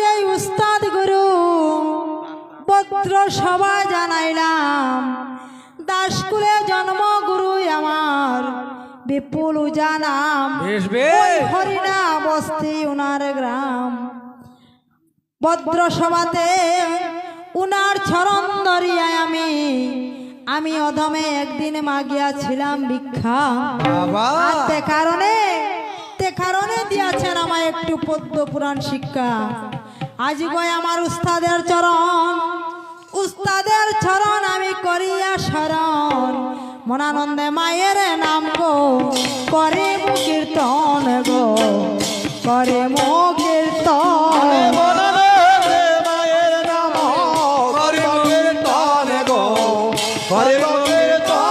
যে উস্তাদ গুরু পত্র সভা জানাইলাম। দাসকুলে জন্ম গুরু আমার বিপুল জানাম হরিণা বস্তি উনার গ্রাম। ভদ্র সভাতে উনার চরণ দরিয়ায় আমি আমি অধমে একদিন মাগিয়াছিলাম ভিক্ষা। তে কারণে তে কারণে দিয়াছেন আমায় একটু পদ্ম পুরাণ শিক্ষা। আজ গয় আমার উস্তাদের চরণ। উস্তাদের চরণ আমি করিয়া শরণ মনানন্দে মায়ের নাম গো করে কীর্তন গো করে মো কীর্তন মায়ের নাম হরি কীর্তন গো হরি কীর্তন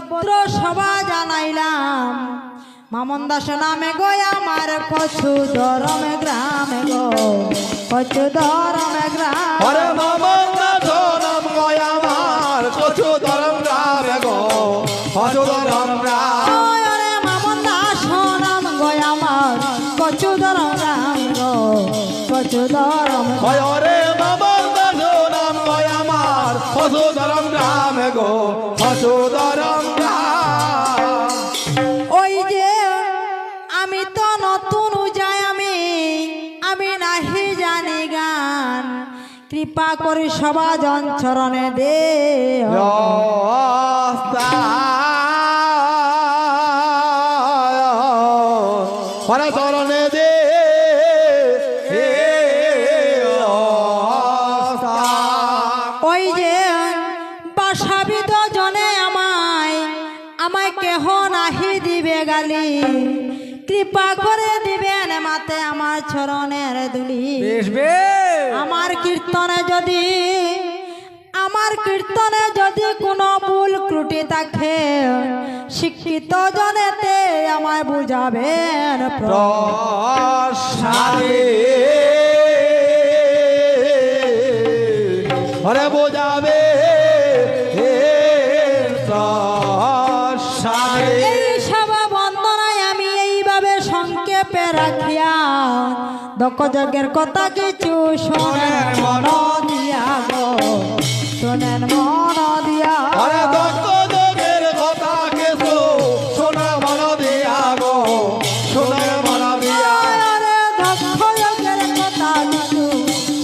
ভদ্র সভা জানাইলাম। মামন দাস নামে গো আমার কছু ধরমে গ্রামে গো। কছু ধরমে গ্রাম মামন নাম আমার কচু রাম গো। কচু মামন দাস নাম গো আমার গ্রাম গো। মামন নাম আমার কচু কচু কৃপা করে সবা চরণে দে। হরে চরণে দে। ওই যে জনে আমায় কেহ নাহি দিবে গালি। কৃপা করে দিবেন মাতে আমার চরণের দুলি আমার কীর্তনে যদি আমার কীর্তনে যদি কোনো ভুল ত্রুটি থাকে শিক্ষিত জনেতে আমায় বুঝাবেন হরে বোঝাবে প্রসাদে। রাখিয়া দক্ষ যজ্ঞের কথা কিছু শোনেন মন। দিয়া গো। শোনেন মন দিয়া যোগের কথা কেসো সোনা মন দিয়া গো। সোনার মন দিয়া। আরে দক্ষ কথা কিছু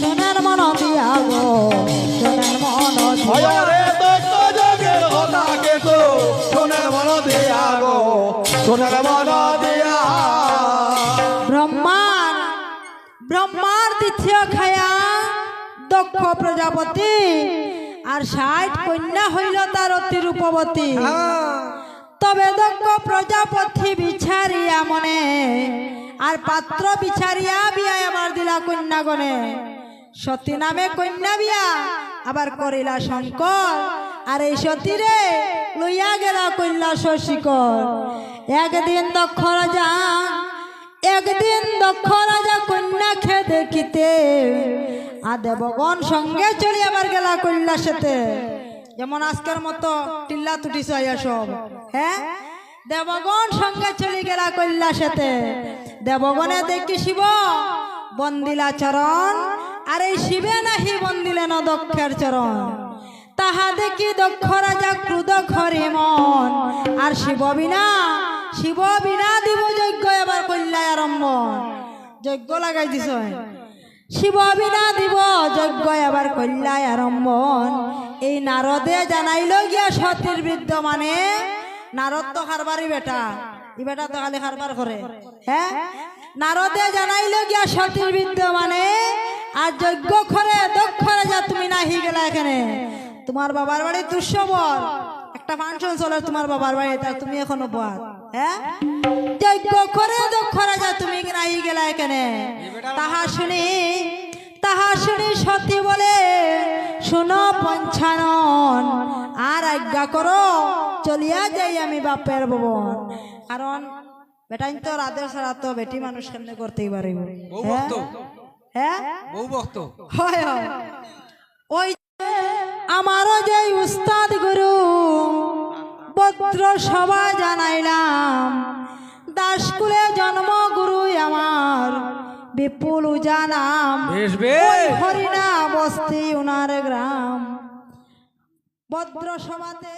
শোনেন মন দিয়া গো। শোনেন মন দিয়া দক্ষ কথা সোনার মন দিয়া গো। মন দিয়া। ব্রহ্মার দ্বিতীয় খায়া দক্ষ প্রজাপতি। আর ষাট কন্যা হইল তার অতি রূপবতী। তবে দক্ষ প্রজাপতি বিচারিয়া মনে, আর পাত্র বিচারিয়া বিয়া আমার দিলা কন্যা গনে সতী নামে কন্যা বিয়া, আবার করিলা শঙ্কর। আর এই সতীরে লইয়া গেলা কন্যা শশিকর। একদিন দক্ষ রাজা একদিন দক্ষ রাজা কন্যা খে দেখিতে আ দেবগণ সঙ্গে চলি আবার গেলা কন্যা সাথে। যেমন আজকের মতো টিল্লা তুটি চাইয়া সব হ্যাঁ? দেবগণ সঙ্গে চলি গেলা কন্যা সাথে। দেবগণে দেখি শিব, বন্দিলা চরণ, আর এই শিবে নাহি বন্দিলে বন্দিলেন দক্ষের চরণ। তাহা দেখি দক্ষ রাজা ক্রুদ খরে মন, আর শিব বিনা শিব বিনা দিব যজ্ঞ লাগাই দিছ শিব বিনা দিব যজ্ঞ এবার কল্যায় আরম্ভ। এই নারদে জানাইল গিয়া সতীর বিদ্যমানে নারদ তো খারবারই বেটা। ই বেটা তো খালি খারবার করে। হ্যাঁ নারদে জানাইল গিয়া সতীর বিদ্যমানে আর যজ্ঞ করে দক্ষ রাজা তুমি নাহি গেলা এখানে। তোমার বাবার বাড়ি দুঃসবর। একটা ফাংশন চলে তোমার বাবার আর তুমি এখনও বাদ হ্যাঁ যজ্ঞ করে দক্ষ গেলা এখানে তাহা শুনি তাহা শুনি সতী বলে শুনো পঞ্চানন আর আজ্ঞা করো চলিয়া যাই আমি বাপের ভবন। কারণ বেটাইন তো রাধে ছাড়া তো বেটি মানুষ কেমনে করতেই পারিব হ্যাঁ? হ্যাঁ? ওই যে আমারও যে উস্তাদ গুরু পত্র সভা জানাইলাম। দাসকুলে জন্ম গুরু আমার বিপুল উজানাম নাম হরিনাম অস্থি বস্তি উনার গ্রাম। ভদ্র সভাতে